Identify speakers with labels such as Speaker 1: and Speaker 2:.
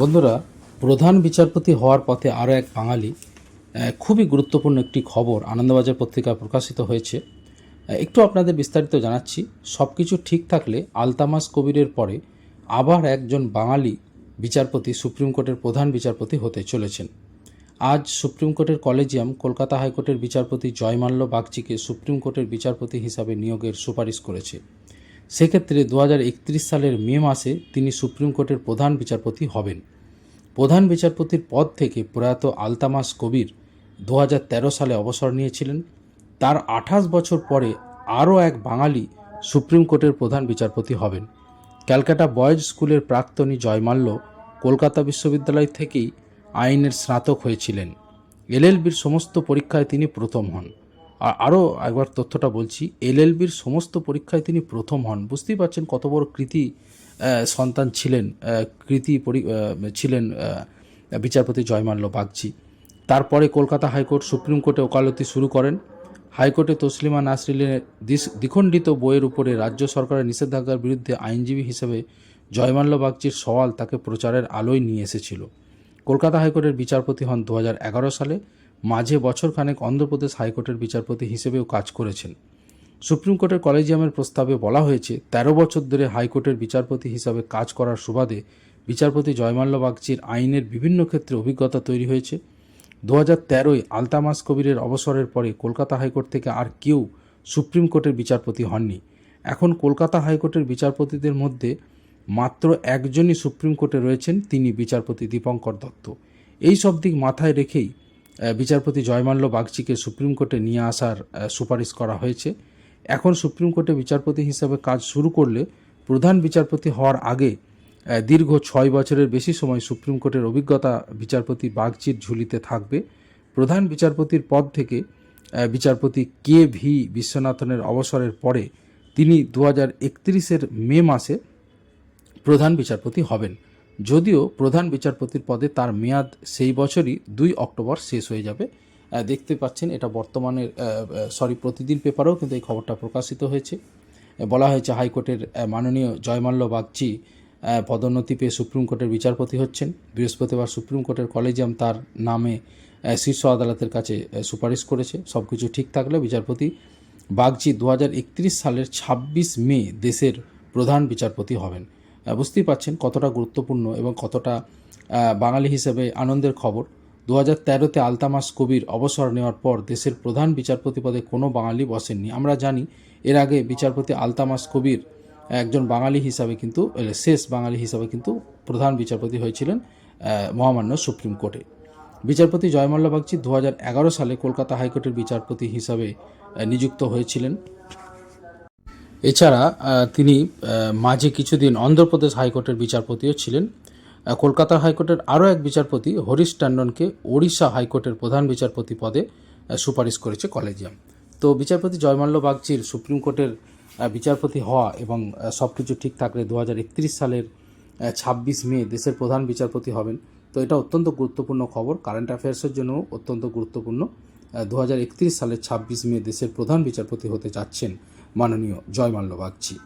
Speaker 1: বন্ধুরা, প্রধান বিচারপতি হওয়ার পথে আরও এক বাঙালি খুবই গুরুত্বপূর্ণ একটি খবর আনন্দবাজার পত্রিকায় প্রকাশিত হয়েছে। একটু আপনাদের বিস্তারিত জানাচ্ছি। সব কিছু ঠিক থাকলে আলতামাস কবিরের পরে আবার একজন বাঙালি বিচারপতি, সুপ্রিম কোর্টের প্রধান বিচারপতি হতে চলেছেন। আজ সুপ্রিম কোর্টের কলেজিয়াম কলকাতা হাইকোর্টের বিচারপতি জয়মাল্য বাগচিকে সুপ্রিম কোর্টের বিচারপতি হিসাবে নিয়োগের সুপারিশ করেছে। সেক্ষেত্রে দু হাজার একত্রিশ সালের মে মাসে তিনি সুপ্রিম কোর্টের প্রধান বিচারপতি হবেন। প্রধান বিচারপতির পদ থেকে প্রয়াত আলতামাস কবির দু হাজার তেরো সালে অবসর নিয়েছিলেন। তার আঠাশ বছর পরে আরও এক বাঙালি সুপ্রিম কোর্টের প্রধান বিচারপতি হবেন। ক্যালকাটা বয়েজ স্কুলের প্রাক্তনী জয়মাল্য কলকাতা বিশ্ববিদ্যালয় থেকেই আইনের স্নাতক হয়েছিলেন। এলএলবির সমস্ত পরীক্ষায় তিনি প্রথম হন। আরও একবার তথ্যটা বলছি, এলএলবির সমস্ত পরীক্ষায় তিনি প্রথম হন। বুঝতেই পারছেন কত বড় কৃতি সন্তান ছিলেন কৃতি ছিলেন বিচারপতি জয়মাল্য বাগচি। তারপরে কলকাতা হাইকোর্ট, সুপ্রিম কোর্টে ওকালতি শুরু করেন। হাইকোর্টে তসলিমা নাসরিনের দ্বিখণ্ডিত বইয়ের উপরে রাজ্য সরকারের নিষেধাজ্ঞার বিরুদ্ধে আইনজীবী হিসেবে জয়মাল্য বাগচির সওয়াল তাকে প্রচারের আলোয় নিয়ে এসেছিল। কলকাতা হাইকোর্টের বিচারপতি হন দু হাজার এগারো সালে। মাঝে বছরখানেক অন্ধ্রপ্রদেশ হাইকোর্টের বিচারপতি হিসেবেও কাজ করেছেন। সুপ্রিম কোর্টের কলেজিয়ামের প্রস্তাবে বলা হয়েছে ১৩ বছর ধরে হাইকোর্টের বিচারপতি হিসাবে কাজ করার সুবাদে বিচারপতি জয়মাল্য বাগচির আইনের বিভিন্ন ক্ষেত্রে অভিজ্ঞতা তৈরি হয়েছে। দু হাজার তেরোয় আলতামাস কবিরের অবসরের পরে কলকাতা হাইকোর্ট থেকে আর কেউ সুপ্রিম কোর্টের বিচারপতি হননি। এখন কলকাতা হাইকোর্টের বিচারপতিদের মধ্যে মাত্র একজনই সুপ্রিম কোর্টে রয়েছেন, তিনি বিচারপতি দীপঙ্কর দত্ত। এই সব দিক মাথায় রেখেই বিচারপতি জয়মাল্য বাগচিকে সুপ্রিম কোর্টে নিয়ে আসার সুপারিশ করা হয়েছে। এখন সুপ্রিম কোর্টে বিচারপতি হিসাবে কাজ শুরু করলে প্রধান বিচারপতি হওয়ার আগে দীর্ঘ ছয় বছরের বেশি সময় সুপ্রিম কোর্টের অভিজ্ঞতা বিচারপতি বাগচির ঝুলিতে থাকবে। প্রধান বিচারপতির পদ থেকে বিচারপতি কে ভি বিশ্বনাথনের অবসরের পরে তিনি দু হাজার মে মাসে প্রধান বিচারপতি হবেন। যদিও প্রধান বিচারপতির পদে তার মেয়াদ সেই বছরই দুই অক্টোবর শেষ হয়ে যাবে। দেখতে পাচ্ছেন এটা বর্তমানের সরি প্রতিদিন পেপারেও কিন্তু এই খবরটা প্রকাশিত হয়েছে। বলা হয়েছে হাইকোর্টের মাননীয় জয়মাল্য বাগচি পদোন্নতি পেয়ে সুপ্রিম কোর্টের বিচারপতি হচ্ছেন। বৃহস্পতিবার সুপ্রিম কোর্টের কলেজিয়াম তার নামে শীর্ষ আদালতের কাছে সুপারিশ করেছে। সব কিছু ঠিক থাকলে বিচারপতি বাগচি দু হাজার একত্রিশ সালের ২৬ মে দেশের প্রধান বিচারপতি হবেন। বুঝতেই পাচ্ছেন কতটা গুরুত্বপূর্ণ এবং কতটা বাঙালি হিসেবে আনন্দের খবর। দু হাজার তেরোতে আলতামাস কবির অবসর নেওয়ার পর দেশের প্রধান বিচারপতি পদে কোনো বাঙালি বসেননি। আমরা জানি এর আগে বিচারপতি আলতামাস কবির একজন বাঙালি হিসাবে কিন্তু শেষ বাঙালি হিসাবে কিন্তু প্রধান বিচারপতি হয়েছিলেন মহামান্য সুপ্রিম কোর্টে। বিচারপতি জয়মাল্য বাগচি দু হাজার এগারো সালে কলকাতা হাইকোর্টের বিচারপতি হিসাবে নিযুক্ত হয়েছিলেন। এছাড়া তিনি মাঝে কিছুদিন অন্ধ্রপ্রদেশ হাইকোর্টের বিচারপতিও ছিলেন। কলকাতা হাইকোর্টের আরও এক বিচারপতি, হরিশ টান্ডনকে ওড়িশা হাইকোর্টের প্রধান বিচারপতি পদে সুপারিশ করেছে কলেজিয়াম। তো বিচারপতি জয়মাল্য বাগচির সুপ্রিম কোর্টের বিচারপতি হওয়া এবং সব কিছু ঠিক থাকলে দু হাজার একত্রিশ সালের ছাব্বিশ মে দেশের প্রধান বিচারপতি হবেন। তো এটা অত্যন্ত গুরুত্বপূর্ণ খবর। কারেন্ট অ্যাফেয়ার্সের জন্য অত্যন্ত গুরুত্বপূর্ণ। দু হাজার একত্রিশ সালের ছাব্বিশ মে দেশের প্রধান বিচারপতি হতে যাচ্ছেন মাননীয় জয়মাল্য বাগচি।